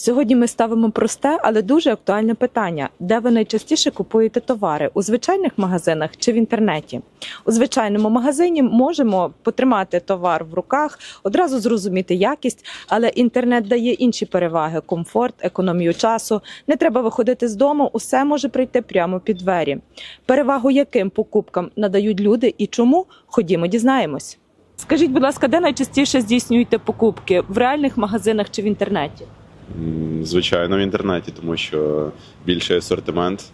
Сьогодні ми ставимо просте, але дуже актуальне питання: де ви найчастіше купуєте товари у звичайних магазинах чи в інтернеті? У звичайному магазині можемо потримати товар в руках, одразу зрозуміти якість, але інтернет дає інші переваги: комфорт, економію часу. Не треба виходити з дому, усе може прийти прямо під двері. Перевагу яким покупкам надають люди і чому? Ходімо, дізнаємось. Скажіть, будь ласка, де найчастіше здійснюєте покупки в реальних магазинах чи в інтернеті? Звичайно, в інтернеті, тому що більший асортимент,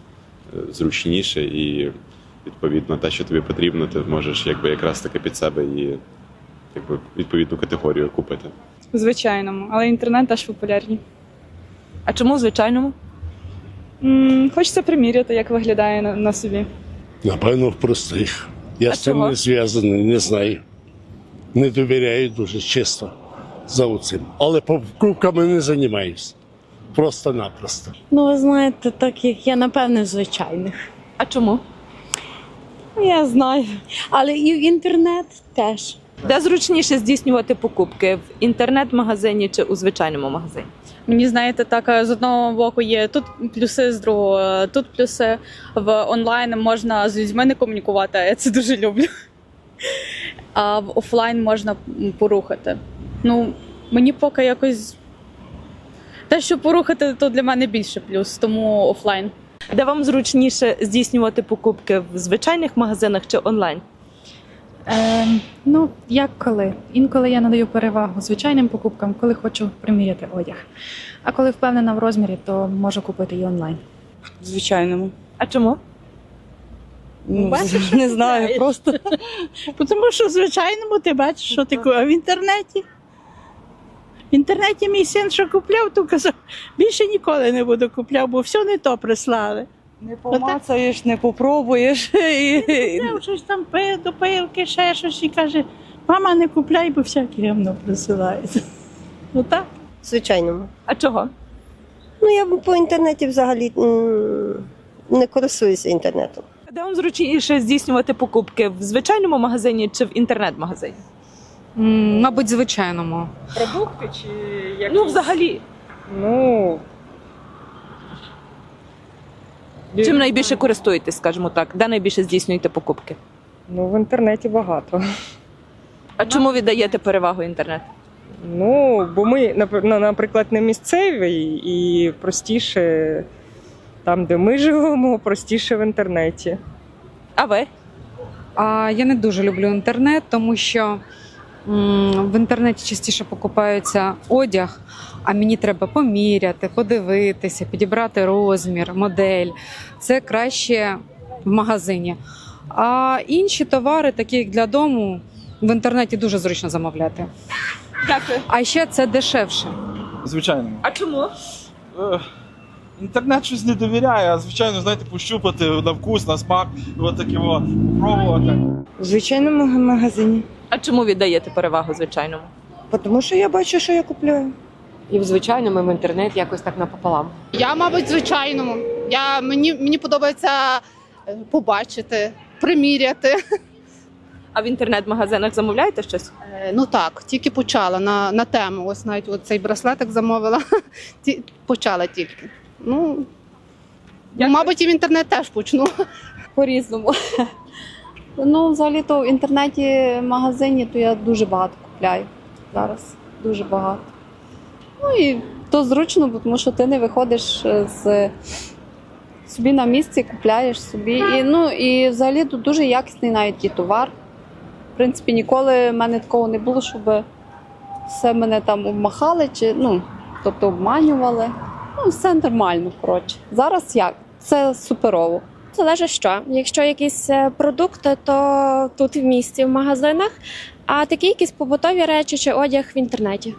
е, зручніше і відповідно те, що тобі потрібно, ти можеш якби якраз таки під себе і якби відповідну категорію купити. Звичайному, але інтернет теж популярні. А чому в звичайному? м хочеться приміряти, як виглядає на, на собі. Напевно, в простих. Я А з цим чого? не зв'язаний, не знаю. Не довіряю дуже чисто за цим. Але покупками не займаюся. Просто-напросто. Ну, ви знаєте, так як я, напевне, в звичайних. А чому? Я знаю. Але і в інтернет теж. Де зручніше здійснювати покупки в інтернет-магазині чи у звичайному магазині? Мені знаєте, так е, з одного боку є тут плюси, з другого е, тут плюси. В онлайн можна з людьми не комунікувати, а я це дуже люблю. А в офлайн можна порухати. Ну, мені поки якось. Те, що порухати, то для мене більше плюс, тому офлайн. Де вам зручніше здійснювати покупки в звичайних магазинах чи онлайн? Е, ну, як коли? Інколи я надаю перевагу звичайним покупкам, коли хочу приміряти одяг. А коли впевнена в розмірі, то можу купити і онлайн. Звичайному. А чому? Ну, бачиш, не знаю, просто. Тому що в звичайному ти бачиш, що ти купив. А в інтернеті. В інтернеті мій син, що купляв, то казав, більше ніколи не буду купляв, бо все не то прислали. Не помацаєш, не попробуєш. І... Взяв щось там до пилки, ще щось і каже, мама не купляй, бо всяке гівно присилають. Ну так. Звичайному. А чого? Ну я б по інтернеті взагалі не користуюся інтернетом. Де вам зручніше здійснювати покупки в звичайному магазині чи в інтернет-магазині? М, Мабуть, звичайному. Продукти чи як? Ну, взагалі, Ну, чим найбільше користуєтесь, скажімо так, де найбільше здійснюєте покупки? ну в інтернеті багато. А чому віддаєте перевагу інтернету? Ну, бо ми, на- наприклад, не місцеві і простіше там, де ми живемо, простіше в інтернеті. А ви? А я не дуже люблю інтернет, тому що в інтернеті частіше покупається одяг, а мені треба поміряти, подивитися, підібрати розмір, модель. Це краще в магазині. А інші товари, такі як для дому, в інтернеті дуже зручно замовляти. Дякую. А ще це дешевше. Звичайно. А чому? Е, Інтернет щось не довіряє, а звичайно, знаєте, пощупати на вкус, на смак, от такі о, попробувати. В звичайному магазині. А чому віддаєте перевагу звичайному? Тому що я бачу, що я купляю. І в звичайному, і в інтернет якось так напополам. Я, мабуть, звичайному. Я, мені, мені подобається е, побачити, приміряти. А в інтернет-магазинах замовляєте щось? Е, Ну так, тільки почала на, на тему. Ось навіть от цей браслетик замовила. Ті- Почала тільки. Ну, Дякую. мабуть, і в інтернет теж почну. По-різному. Ну, взагалі-то в інтернеті магазині, то я дуже багато купляю зараз. Дуже багато. Ну і то зручно, бо тому що ти не виходиш е, з собі на місці, купляєш собі. І, ну, і взагалі тут дуже якісний навіть і товар. В принципі, ніколи в мене такого не було, щоб все мене там обмахали, чи, ну, тобто обманювали. Ну, все нормально, коротше. Зараз як? Це суперово. Залежить що. Якщо якісь е, продукти, то тут в місті, в магазинах, а такі якісь побутові речі чи одяг в інтернеті.